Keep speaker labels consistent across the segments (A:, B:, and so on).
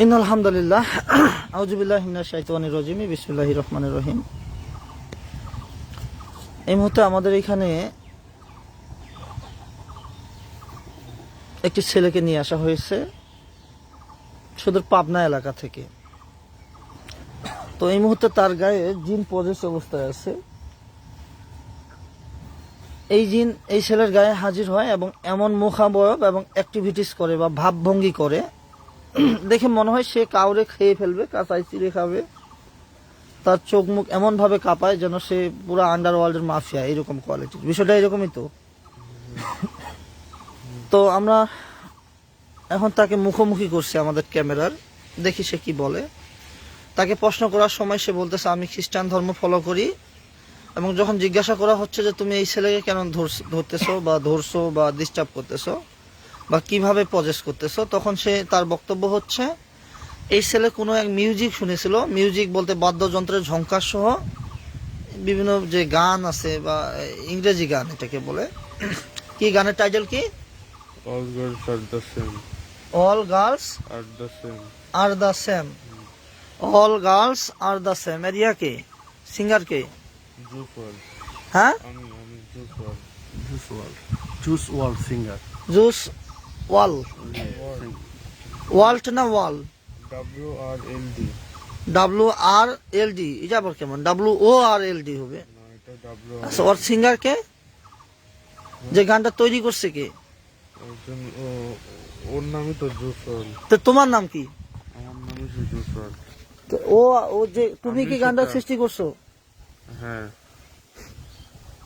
A: In আলহামদুলিল্লাহ আউজুবিল্লাহ হিমনা শাইতানি রজিমি বিসমুল্লাহ রহমান রহিম। এই মুহূর্তে আমাদের এখানে একটি ছেলেকে নিয়ে আসা হয়েছে সুদূর পাবনা এলাকা থেকে। তো এই মুহূর্তে তার গায়ে জিন পজেস অবস্থায় আছে। এই জিন, এই ছেলের গায়ে হাজির হয় এবং এমন মুখাবয়ব এবং অ্যাক্টিভিটিস করে বা ভাবভঙ্গি করে দেখে মনে হয় সে কাউরে খেয়ে ফেলবে কাঁচাই চিড়ে খাবে। তার চোখ মুখ এমন ভাবে কাঁপায় যেন সে পুরো আন্ডারওয়ার্ল্ডের মাফিয়া এরকম কোয়ালিটির বিষয়টা এরকমই তো। তো আমরা এখন তাকে মুখোমুখি করছি আমাদের ক্যামেরার। দেখি সে কি বলে। তাকে প্রশ্ন করার সময় সে বলতেছে, আমি খ্রিস্টান ধর্ম ফলো করি এবং যখন জিজ্ঞাসা করা হচ্ছে যে তুমি এই ছেলেকে কেন ধরতেছো বা ধরছো বা ডিস্টার্ব করতেছো বা কীভাবে পজেস করতেছো তখন সে তার বক্তব্য হচ্ছে এই ছেলে কোনো এক মিউজিক শুনেছিল মিউজিক বলতে বাদ্যযন্ত্রের ঝঙ্কার সহ বিভিন্ন যে গান আছে বা ইংরেজি গান এটাকে বলে কি গানের টাইটেল কি
B: All girls are the same.
A: All girls
B: Are the same.
A: Are the same all girls are the same area কে সিঙ্গার কে
B: WRLD.
A: হ্যাঁ
B: আমি আমি Juice WRLD.
C: Juice WRLD. Juice WRLD
A: Juice
B: wall.
A: Walt না wall?
B: W R L D.
A: W R L D এটা আবার কেমন? W O আর L D হবে. আচ্ছা ওর সিঙ্গার কে? যে গানটা তৈরি করছে কে?
B: ওর নামই তো জুস ওয়ার্ল্ড
A: তো তোমার নাম কি?
B: আমার নামই সে জুস ওয়ার্ল্ড
A: তো ও ও যে তুমি কি গানটা সৃষ্টি করছ?
B: হ্যাঁ।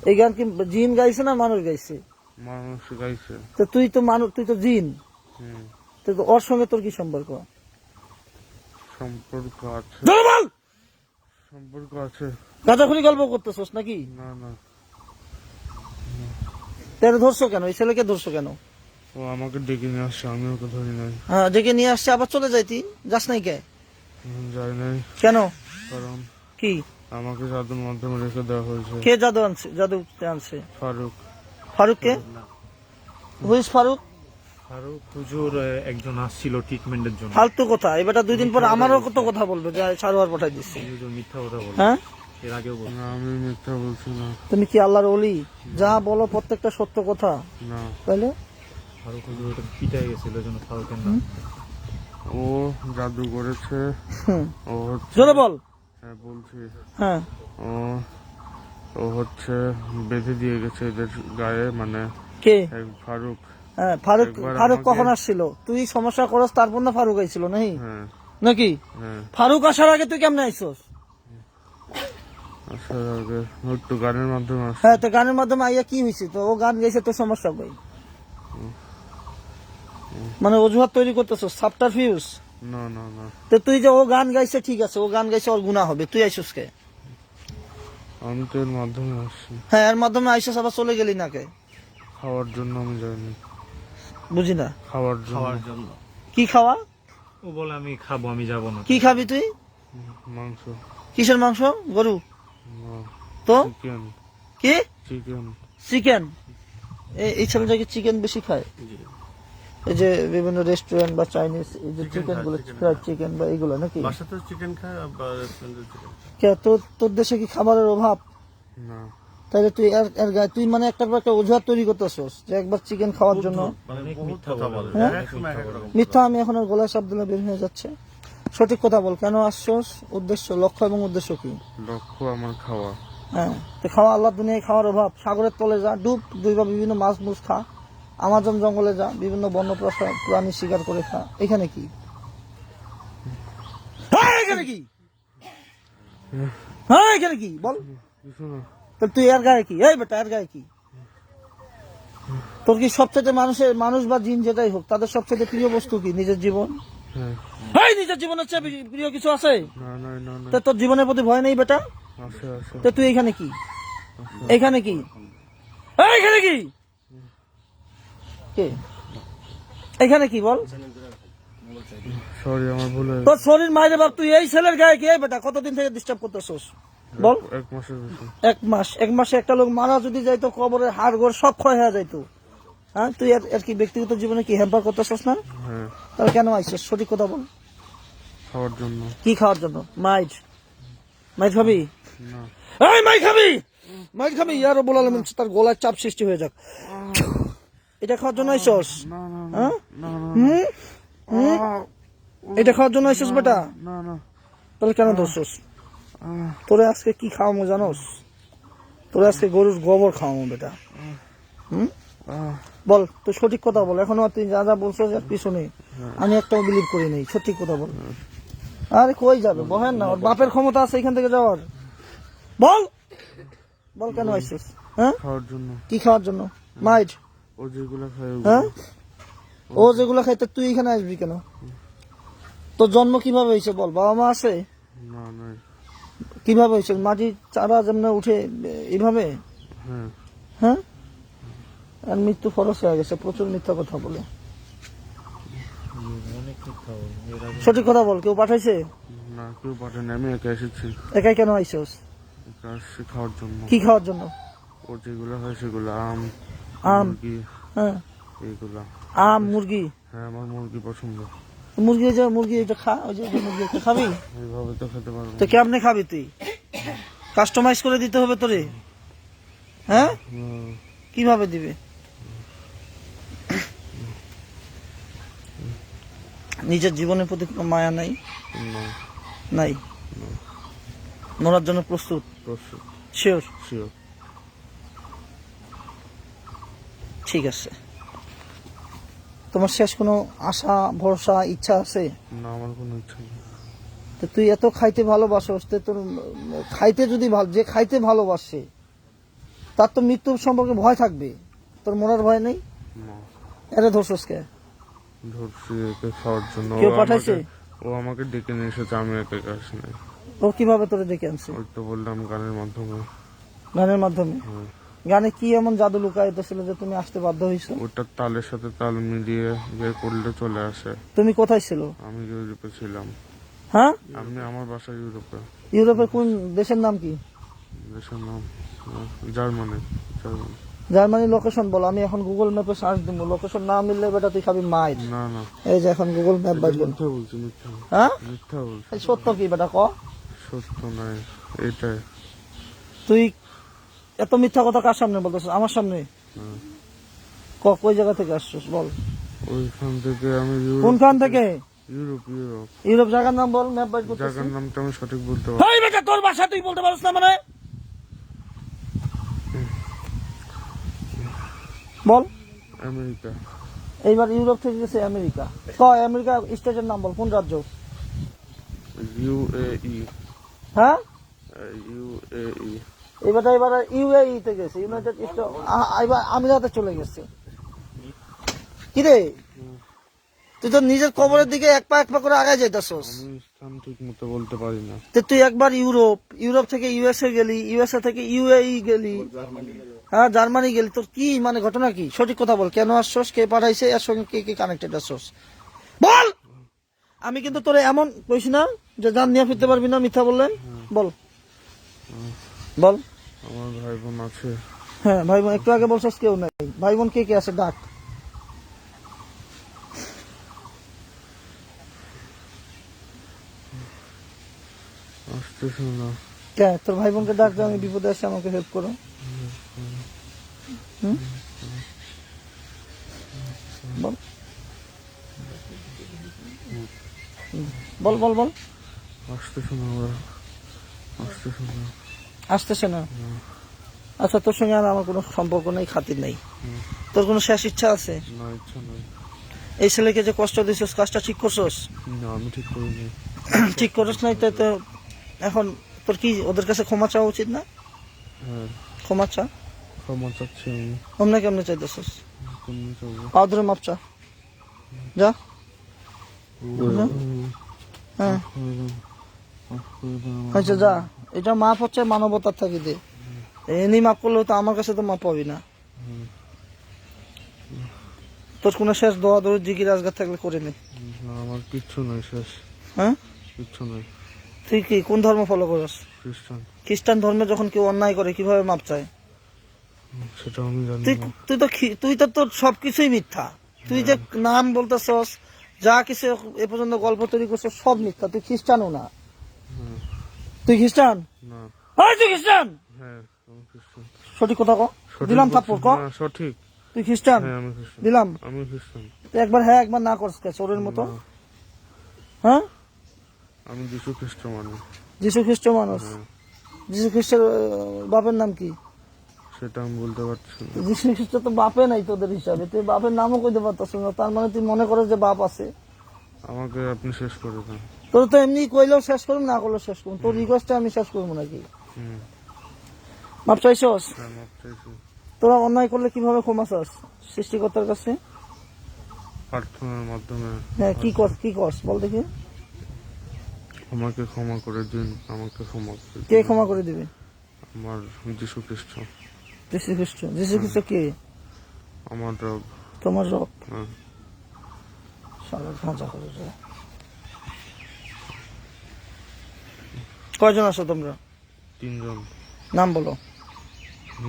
A: এই গান কি জিন গাইছে না মানুষ গাইছে?
B: মানুষ গাইছে।
A: তো তুই তো মানুষ তুই তো জিন। তো ওর সঙ্গে তোর কি সম্পর্ক?
B: সম্পর্ক আছে। সম্পর্ক আছে।
A: গাঁজাখুরি গল্প করতেছস নাকি?
B: না না।
A: তাহলে ধরছো কেন? এই ছেলেকে ধরছো কেন?
B: ও আমাকে ডেকে নিয়ে আসছে আমি ওকে ধরি নাই।
A: হ্যাঁ ডেকে নিয়ে আসছে আবার চলে যাইতি যাস নাই কে?
B: যাই নাই।
A: কেন?
B: কারণ
A: কি?
B: আমাকে জাদুর মাধ্যমে রেখে দেওয়া হয়েছে।
A: কে জাদু আনছে? জাদু আনছে?
B: ফারুক।
A: ফারুক কে হুইস ফারুক
C: ফারুক হুজুর একজন আসছিল ট্রিটমেন্টের জন্য।
A: ফালতু কথা। এবারটা দুই দিন পর আমারও কত কথা বলবে যে সারোয়ার পাঠাই দিচ্ছে।
C: মিথ্যা কথা বলে
A: হ্যাঁ?
C: এর আগেও বলে
B: না আমি মিথ্যা বলছি না।
A: তুমি কি আল্লাহর অলি যা বলো প্রত্যেকটা সত্য কথা।
B: না।
A: তাইলে?
C: ফারুক হুজুর ওটা পিটাই গেছিল জন্য ফারুকের নাম।
B: ও জাদু করেছে। ও
A: জোরে বল।
B: হ্যাঁ বলছি।
A: হ্যাঁ।
B: ও ও হচ্ছে বেঁধে দিয়ে গেছে এদের গায়ে মানে
A: কে?
B: ফারুক।
A: হ্যাঁ ফারুক ফারুক কখন আসছিল? তুই সমস্যা করস তারপর না ফারুক আইছিল নাকি?
B: হ্যাঁ।
A: নাকি?
B: হ্যাঁ।
A: ফারুক আসার আগে তুই কেমনে আইছস?
B: আসার আগে একটু গানের মাধ্যমে
A: হ্যাঁ তো গানের মাধ্যমে আইয়া কি হয়েছে তো ও গান গাইছে তো সমস্যা কই? মানে অজুহাত তৈরি করতেছস সাবটার ফিউজ
B: না না না।
A: তো তুই যে ও গান গাইছে ঠিক আছে ও গান গাইছে ওর গুণা হবে। তুই আইসস কে?
B: আমি তো এর মাধ্যমে আসছি।
A: হ্যাঁ এর মাধ্যমে আইসস আবার চলে গেলি না কে
B: খাওয়ার জন্য আমি যাইনি।
A: বুঝি না?
B: খাওয়ার জন্য।
C: খাওয়ার জন্য।
A: কি খাওয়া?
C: ও বলে আমি খাব আমি যাব না।
A: কি খাবি তুই?
B: মাংস।
A: কিসের মাংস? গরু? তো?
B: চিকেন।
A: কি?
B: চিকেন।
A: চিকেন? এই ছেলেটা কি চিকেন বেশি খায়? এই যে বিভিন্ন রেস্টুরেন্ট বা চাইনিজ এই যে চিকেনগুলো ফ্রাইড চিকেন বা এগুলো নাকি?
D: বাসাতে চিকেন খায় বা রেস্টুরেন্টে চিকেন
A: কে তোর তোর দেশে কি খাবারের অভাব?
B: না।
A: তাহলে তুই এর এর গায়ে তুই মানে একটা পর একটা অজুহাত তৈরি করতেছস যে একবার চিকেন খাওয়ার জন্য।
D: মানে
C: মিথ্যা
A: হ্যাঁ? মিথ্যা আমি এখন আর গলায় শব্দ বের হয়ে যাচ্ছে। সঠিক কথা বল কেন আসছস? উদ্দেশ্য লক্ষ্য এবং উদ্দেশ্য কি?
B: লক্ষ্য আমার খাওয়া।
A: হ্যাঁ তো খাওয়া আল্লাহ দুনিয়ায় খাওয়ার অভাব। সাগরের তলে যা ডুব দুই বা বিভিন্ন মাছ মুছ খা। আমাজন জঙ্গলে যা বিভিন্ন বন্য প্রাণী শিকার করে খা। এখানে কি? হ্যাঁ, এখানে কি? হ্যাঁ এখানে কি? বল।
B: কিছু
A: তুই এর গায়ে কি? এই বেটা এর গায়ে কি? তোর কি সবচেয়ে মানুষের মানুষ বা জিন যেটাই হোক তাদের সবচেয়ে প্রিয় বস্তু কি? নিজের জীবন?
B: হ্যাঁ
A: এই নিজের জীবনের চেয়ে প্রিয় কিছু আছে? তো তোর জীবনের প্রতি ভয় নেই বেটা? তো তুই এখানে কি? এখানে কি? এখানে কি? কে? এখানে কি বল?
B: সরি আমার ভুল
A: তোর শরীর মাইরে বাপ তুই এই ছেলের গায়ে কি? বেটা কতদিন থেকে ডিস্টার্ব করতেছস? বল।
B: এক মাসের
A: এক মাস। এক মাসে একটা লোক মারা যদি যাইতো কবরের হাড় গোড় সব ক্ষয় হয়ে যাইতো। হ্যাঁ তুই আর কি ব্যক্তিগত জীবনে কি হ্যাম্পার করতেছস না?
B: হ্যাঁ।
A: তাহলে কেন আইসস? সঠিক কথা বল।
B: খাওয়ার জন্য।
A: কি খাওয়ার জন্য? মাইট মাইট খাবি? এই মাই খাবি! মাইট খাবি? ইয়ারও বলালাম তার গলায় চাপ সৃষ্টি হয়ে যাক। এটা খাওয়ার জন্য আইসস? হ্যাঁ? এটা খাওয়ার জন্য আইসস বেটা?
B: না না
A: তাহলে কেন ধরছস? তোরে আজকে কি খাওয়ামো জানোস? তোরে আজকে গরুর গোবর খাওয়ামো বেটা। হুম? বল তুই সঠিক কথা বল। এখনও তুই যা যা বলছো যার পিছনে আমি একটাও বিলিভ করি নাই। সঠিক কথা বল। আরে কই যাবে? বহেন না ওর বাপের ক্ষমতা আছে এখান থেকে যাওয়ার। বল! বল কেন আইসিস? হ্যাঁ?
B: খাওয়ার জন্য।
A: কি খাওয়ার জন্য? মাইট।
B: ও যেগুলো খায়
A: হ্যাঁ? ও যেগুলো খাইতে তুই এখানে আসবি কেন? তোর জন্ম কীভাবে হয়েছে বল বাবা মা আছে?
B: না
A: কীভাবে হয়েছে? মাটি চারা যেমন উঠে এইভাবে
B: হ্যাঁ।
A: হ্যাঁ? আর মৃত্যু খরচ হয়ে গেছে প্রচুর মিথ্যা কথা বলে। সঠিক কথা বল কেউ পাঠাইছে?
B: না কেউ পাঠেনি আমি একা এসেছি।
A: একাই কেন আইসোস?
B: খাওয়ার জন্য।
A: কি খাওয়ার জন্য?
B: ও যেগুলো হয় সেগুলো আম।
A: আম হ্যাঁ।
B: এইগুলা।
A: আম মুরগি?
B: হ্যাঁ আমার মুরগি পছন্দ।
A: মুরগি যে মুরগি এটা খা ওই যে মুরগি খাবি?
B: এইভাবে তো খেতে পারব
A: তো কেমনে খাবি তুই? কাস্টমাইজ করে দিতে হবে তোরে। হ্যাঁ? কীভাবে দিবে? নিজের জীবনের প্রতি কোনো মায়া নাই? নাই? মরার জন্য প্রস্তুত?
B: প্রস্তুত।
A: শিওর
B: শিওর
A: ঠিক আছে। তোমার শেষ কোনো আশা ভরসা ইচ্ছা আছে?
B: না আমার কোনো ইচ্ছা নেই।
A: তো তুই এত খাইতে ভালোবাসোস তো তোর খাইতে যদি ভালো যে খাইতে ভালোবাসে তার তো মৃত্যুর সম্পর্কে ভয় থাকবে। তোর মরার ভয় নেই? এটা ধরছস কে?
B: ধরছি একে খাওয়ার জন্য।
A: কেউ পাঠাইছে?
B: ও আমাকে ডেকে নিয়ে এসেছে আমি একে নাই।
A: ও কীভাবে তোরে ডেকে আনছে?
B: ওই তো বললাম গানের মাধ্যমে।
A: গানের মাধ্যমে?
B: হ্যাঁ।
A: গানে কি এমন জাদু লুকায়িত ছিল যে তুমি আসতে বাধ্য হইছো
B: ওটা তালের সাথে তাল মিলিয়ে বের করলে চলে আসে।
A: তুমি কোথায় ছিল?
B: আমি ইউরোপে ছিলাম।
A: হ্যাঁ?
B: আমি আমার বাসা ইউরোপে।
A: ইউরোপের কোন দেশের নাম কি?
B: দেশের নাম জার্মানি জার্মানি।
A: জার্মানি লোকেশন বল আমি এখন গুগল ম্যাপে সার্চ দিব। লোকেশন না মিললে বেটা তুই খাবি মাইল।
B: না না।
A: এই যে এখন গুগল ম্যাপ বাইর
B: মিথ্যা বলছি মিথ্যা।
A: হ্যাঁ?
B: মিথ্যা বলছি।
A: সত্য কি বেটা ক?
B: সত্য নয় এটাই।
A: তুই এত মিথ্যা কথা কার সামনে বলতেছিস? আমার সামনে। কই জায়গা থেকে আসছিস? বল।
B: ওইখান থেকে আমি
A: কোনখান থেকে?
B: Europe Europe.
A: ইউরোপ জায়গার নাম বল ম্যাপ করতেছিস
B: জায়গার নামটা আমি সঠিক বলতে পারব
A: এই বেটা তোর বাসা তুই বলতে পারিস না মানে? বল।
B: আমেরিকা।
A: এইবার ইউরোপ থেকে গেছে আমেরিকা। ক আমেরিকা স্টেটের নাম বল কোন রাজ্য?
B: ইউএই
A: হ্যাঁ?
B: ইউএই
A: এবার এবার ইউএই তে গেছে ইউনাইটেড স্টেট এবার আমিরাতে চলে গেছে। কি রে? তুই তো নিজের কবরের দিকে এক পা এক পা করে আগায় যাইতেছস।
B: ঠিক মতো বলতে পারি না।
A: তো তুই একবার ইউরোপ ইউরোপ থেকে ইউএসএ গেলি ইউএসএ থেকে ইউএই গেলি। হ্যাঁ জার্মানি গেলি। তোর কি মানে ঘটনা কি? সঠিক কথা বল কেন আসছস? কে পাঠাইছে? এর সঙ্গে কে কে কানেক্টেড আসছস বল! আমি কিন্তু তোরে এমন কইছি না যে জান নিয়ে ফিরতে পারবি না মিথ্যা বললেন বল। বল।
B: আমার ভাই বোন আছে।
A: হ্যাঁ ভাই বোন একটু আগে বলছস কেউ নাই। ভাই বোন কে কে আছে? ডাক।
B: আসতেছে না।
A: কে? তোর ভাই বোনকে ডাক যে আমি বিপদে আছি আমাকে হেল্প করো। হুম? বল। হুম। বল বল বল।
B: আসতেছে না ওরা। আসতেছে না।
A: আসতেছে না। আচ্ছা তোর সঙ্গে আর আমার কোনো সম্পর্ক নেই খাতির নেই। তোর কোনো শেষ ইচ্ছা আছে? এই ছেলেকে যে কষ্ট দিছিস কাজটা ঠিক করছস?
B: না আমি ঠিক করিনি।
A: ঠিক করছ নাই তো তো এখন তোর কি ওদের কাছে ক্ষমা চাওয়া উচিত না?
B: হ্যাঁ।
A: ক্ষমা চা?
B: ক্ষমা চাচ্ছি
A: অমনে কেমনে চাইতেছিস? পা ধরে মাপ চা। যা। হ্যাঁ। হয়েছে যা এটা মাপ হচ্ছে মানবতার থাকিতে এমনি মাপ করলেও তো আমার কাছে তো মাপ পাবি না। তোর কোনো শেষ দোয়া দৌড় জিগির আজগার থাকলে করে নে।
B: আমার কিচ্ছু শেষ।
A: হ্যাঁ?
B: কিচ্ছু
A: তুই কি কোন ধর্ম ফলো করস?
B: খ্রিস্টান।
A: খ্রিস্টান ধর্মে যখন কেউ অন্যায় করে কীভাবে মাপ চায়?
B: সেটা আমি জানি
A: তুই তুই তো তুই তো তোর সবকিছুই মিথ্যা। তুই যে নাম বলতেছস যা কিছু এ পর্যন্ত গল্প তৈরি করছ সব মিথ্যা। তুই খ্রিস্টানও না। তুই খ্রিস্টান? তুই খ্রিস্টান?
B: হ্যাঁ খ্রিস্টান।
A: সঠিক কথা ক। দিলাম থাপ্পড় ক?
B: সঠিক।
A: তুই খ্রিস্টান?
B: হ্যাঁ খ্রিস্টান।
A: দিলাম।
B: আমি খ্রিস্টান।
A: তুই একবার হ্যাঁ একবার না করস কে চোরের মতো। হ্যাঁ?
B: আমি যিশু খ্রিস্ট মানুষ।
A: যিশু খ্রিস্ট মানুষ? যিশু খ্রিস্টের বাপের নাম কি?
B: সেটা আমি বলতে পারছি
A: যিশু খ্রিস্ট তো বাপে নাই তোদের হিসাবে। তুই বাপের নামও কইতে পারতাস না। তার মানে তুই মনে করো যে বাপ আছে।
B: আমাকে আপনি শেষ করে দেন।
A: তোর তো এমনি কইলেও শেষ করুম না করলেও শেষ করুম। তোর রিকোয়েস্টে আমি শেষ করব নাকি?
B: হুম।
A: মাপ চাইছস?
B: হ্যাঁ
A: তোরা অন্যায় করলে কীভাবে ক্ষমা চাস? সৃষ্টিকর্তার কাছে?
B: প্রার্থনার মাধ্যমে।
A: হ্যাঁ কি কর কি করস? বল দেখি।
B: আমাকে ক্ষমা করে দিন আমাকে ক্ষমা করে
A: কে ক্ষমা করে দিবে?
B: আমার যিশু খ্রিস্ট
A: যিশু খ্রিস্ট যিশু খ্রিস্ট কে?
B: আমার রব।
A: তোমার রব।
B: হ্যাঁ।
A: সারা ভাঁজা করে কয়জন আছো তোমরা?
B: তিনজন।
A: নাম বলো।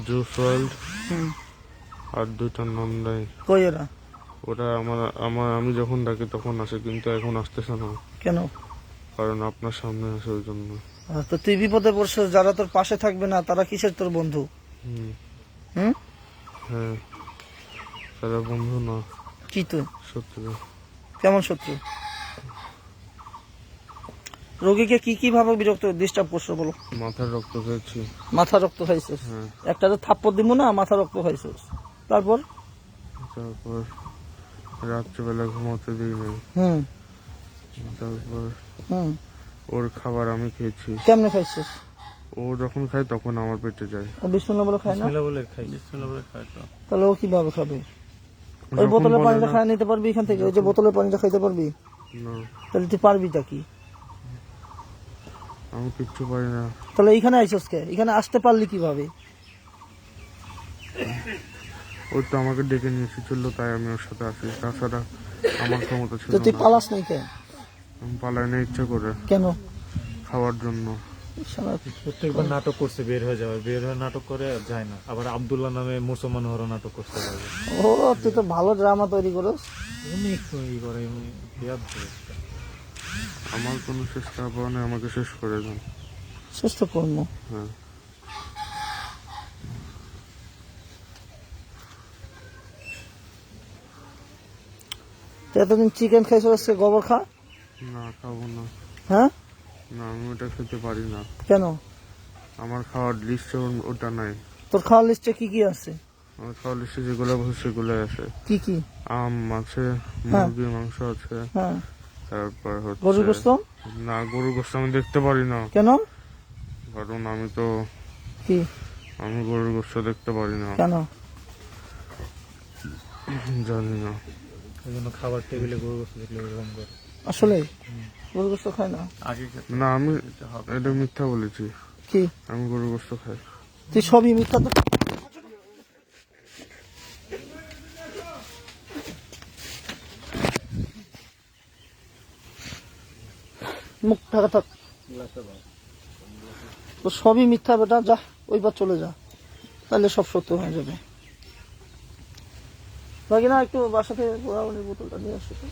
B: জুস ওয়ার্ল্ড
A: হুম।
B: আর দুইটার নাম দেয়
A: কই এরা?
B: ওরা আমার আমার আমি যখন ডাকি তখন আসে কিন্তু এখন আসতেছে না।
A: কেন?
B: কারণ আপনার সামনে আসে ওই জন্য।
A: তো তুই বিপদে পড়ছিস যারা তোর পাশে থাকবে না তারা কিসের তোর বন্ধু?
B: হুম।
A: হুম?
B: হ্যাঁ। তারা বন্ধু না।
A: কি তুই?
B: সত্যি
A: কেমন শত্রু? রোগীকে কি কি ভাবে বিরক্ত ডিস্টার্ব করছ বলো?
B: মাথার রক্ত খেয়েছি
A: মাথা রক্ত খাইছিস
B: হ্যাঁ।
A: একটা তো থাপ্পড় দিব না মাথা রক্ত খাইছিস তারপর?
B: তারপর রাত্রিবেলা ঘুমাতে দিই নাই।
A: হুম।
B: তারপর
A: হুম।
B: ওর খাবার আমি খেয়েছি।
A: কেমনে খাইছিস?
B: ও যখন খায় তখন আমার পেটে যায়।
A: ও বিষ্ণু বলে খায় না?
C: বিসমিল্লাহ বলে খাই
D: বিসমিল্লাহ বলে খায় তো।
A: তাহলে ও কীভাবে খাবে? ওই বোতলের পানিটা
B: না-
A: খায় নিতে পারবি এখান থেকে? ওই যে বোতলের পানিটা খাইতে পারবি?
B: না।
A: তাহলে তুই পারবিটা কি?
B: আমি কিচ্ছু পারি না।
A: তাহলে এইখানে আইসস কে? এখানে আসতে পারলি কীভাবে?
B: ও তো আমাকে ডেকে নিয়ে এসেছিল তাই আমি ওর সাথে আসি। তাছাড়া আমার ক্ষমতা ছিল
A: তো তুই পালাস নাই কে
B: আমি পালাই না ইচ্ছা করে।
A: কেন?
B: খাওয়ার জন্য।
C: প্রত্যেকবার নাটক করছে বের হয়ে যাবে বের হয়ে নাটক করে আর যায় না। আবার আব্দুল্লাহ নামে মুসলমান হরো নাটক করতে পারবে।
A: ও তুই তো ভালো ড্রামা তৈরি করস।
C: অনেক ই করে।
B: আমার কোনো চেষ্টা পাওয়া নেই আমাকে শেষ করে দেন
A: শ্রেষ্ঠ কর্ম
B: হ্যাঁ।
A: তো এতদিন চিকেন খাইছো আজকে গোবর খা?
B: না খাব না।
A: হ্যাঁ?
B: না আমি ওটা খেতে পারি না।
A: কেন?
B: আমার খাওয়ার লিস্টে ওটা নাই।
A: তোর খাওয়ার লিস্টে কি কি আছে?
B: আমার খাওয়ার লিস্টে যেগুলো সেগুলো আছে।
A: কি কি?
B: আম আছে
A: হ্যাঁ।
B: মুরগির মাংস আছে।
A: হ্যাঁ।
B: তারপর
A: গরুর
B: হচ্ছে
A: গোস্ত
B: না গরুর গোস্ত আমি দেখতে পারি না।
A: কেন?
B: কারণ আমি তো
A: কি?
B: আমি গরুর গোস্ত দেখতে পারি না।
A: কেন?
B: জানি না।
C: এই জন্য খাবার টেবিলে গরু গোস্ত দেখলে ওরকম করে।
A: আসলে? গরুর গোস্ত খায় না?
D: আগে
B: না আমি এটা মিথ্যা বলেছি।
A: কি?
B: আমি গরুর গোস্ত খাই।
A: তুই সবই মিথ্যা তো মুখ ঢাকা থাক। তো সবই মিথ্যা বেটা যা ওইবার চলে যা। তাহলে সব সত্য হয়ে যাবে। বাকি না একটু বাসা থেকে ঘোরাঘুরির বোতলটা নিয়ে আসো। তো।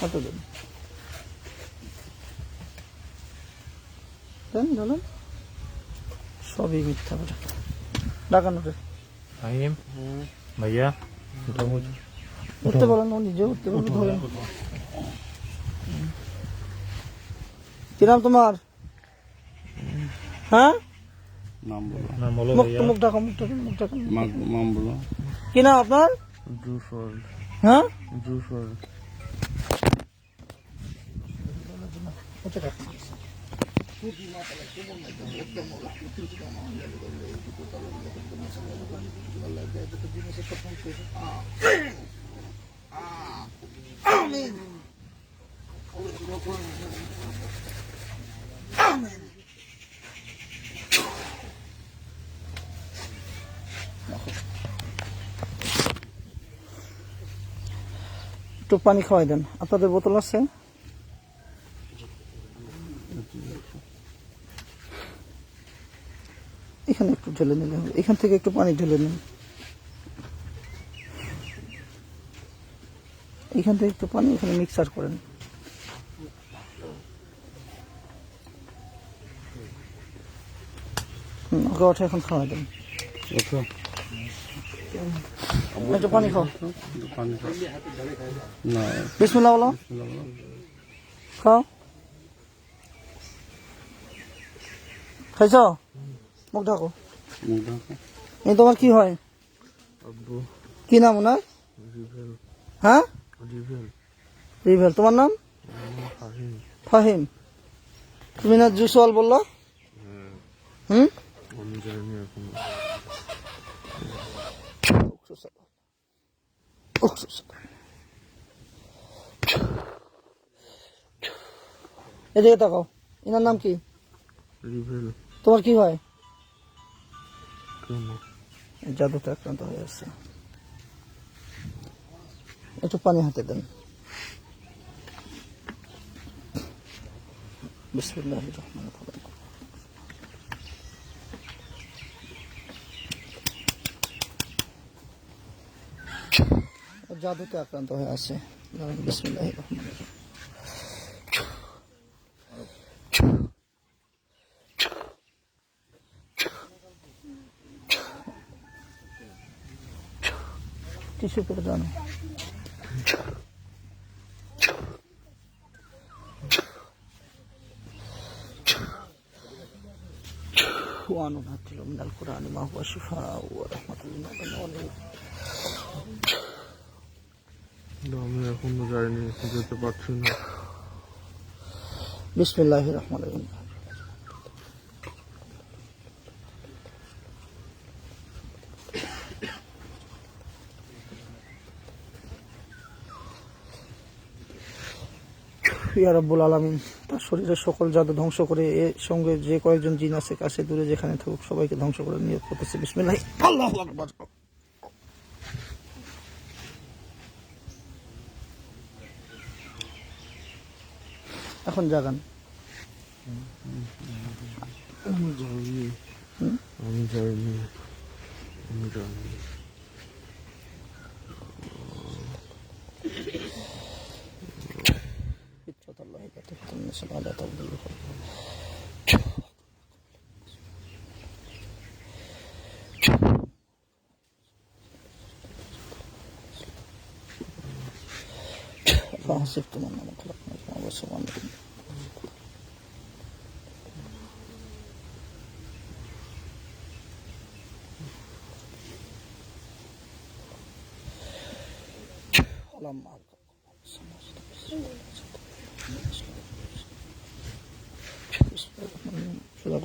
A: হাতে দেন। দেন জানেন? সবই মিথ্যা বেটা। ডাকানো রে
C: ভাইয়া?
A: উঠতে বলেন ও নিজে উঠতে পারবে ধরেন। কি নাম তোমার? হ্যাঁ?
D: নাম বলো।
C: নাম বলো
A: মুখ মুখ ঢাকা মুখ ঢাকা মুখ ঢাকা
D: নাম বলো।
A: কি নাম আপনার? হ্যাঁ?
B: জুস ওয়ার্ল্ড
A: একটু পানি খাওয়াই দেন। আপনাদের বোতল আছে এখানে একটু ঢেলে নিলে হবে। এখান থেকে একটু পানি ঢেলে নিন এখান থেকে একটু পানি এখানে মিক্সার করেন ওকে ওঠে এখন খাওয়া দেন
D: ওঠো
A: একটু পানি খাও। বিসমিল্লাহ বলো। খাও। খাইছ? মুখ ঢাকো। এই তোমার কি হয়?
B: আব্বু।
A: কি নাম ওনার?
B: রিভেল।
A: হ্যাঁ?
B: রিভেল।
A: রিভেল। তোমার নাম?
B: ফাহিম।
A: ফাহিম। তুমি না জুসওয়াল বলল? হুম?
B: আমি যাইনি এখন।
A: এদিকে তাকাও। এনার নাম কি?
B: রিভেল।
A: তোমার কি হয়? জাদুতে আক্রান্ত হয়ে আসছে একটু পানি হাতে দেন বিসমিল্লাহ রহমান রহিম ও জাদুতে আক্রান্ত হয়ে আছে বিসমিল্লাহ রহমান রহিম টিস্যু পেপার জানো وننزل من القرآن ما هو شفاء ورحمة للمؤمنين
B: কিন্তু আমি এখনো যাইনি যেতে পারছি না
A: بسم الله ইয়ারব্বুল আলমিন তার শরীরের সকল জাদু ধ্বংস করে এর সঙ্গে যে কয়েকজন জিন আছে কাছে দূরে যেখানে থাকুক সবাইকে ধ্বংস করে নিয়োগ করতেছে। বিসমিল্লাহ। আল্লাহ এখন জাগান। الله لا تحت على طول فحسبتم أنما خلقناكم وسوى
B: منكم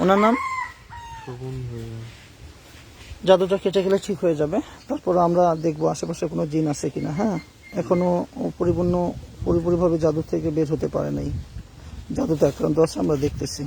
A: ওনার নাম? জাদুটা কেটে গেলে ঠিক হয়ে যাবে। তারপর আমরা দেখব আশেপাশে কোনো জিন আছে কিনা হ্যাঁ? এখনও পরিপূর্ণ পুরোপুরিভাবে জাদু থেকে বের হতে পারে নাই। জাদুতে আক্রান্ত আছে আমরা দেখতেছি।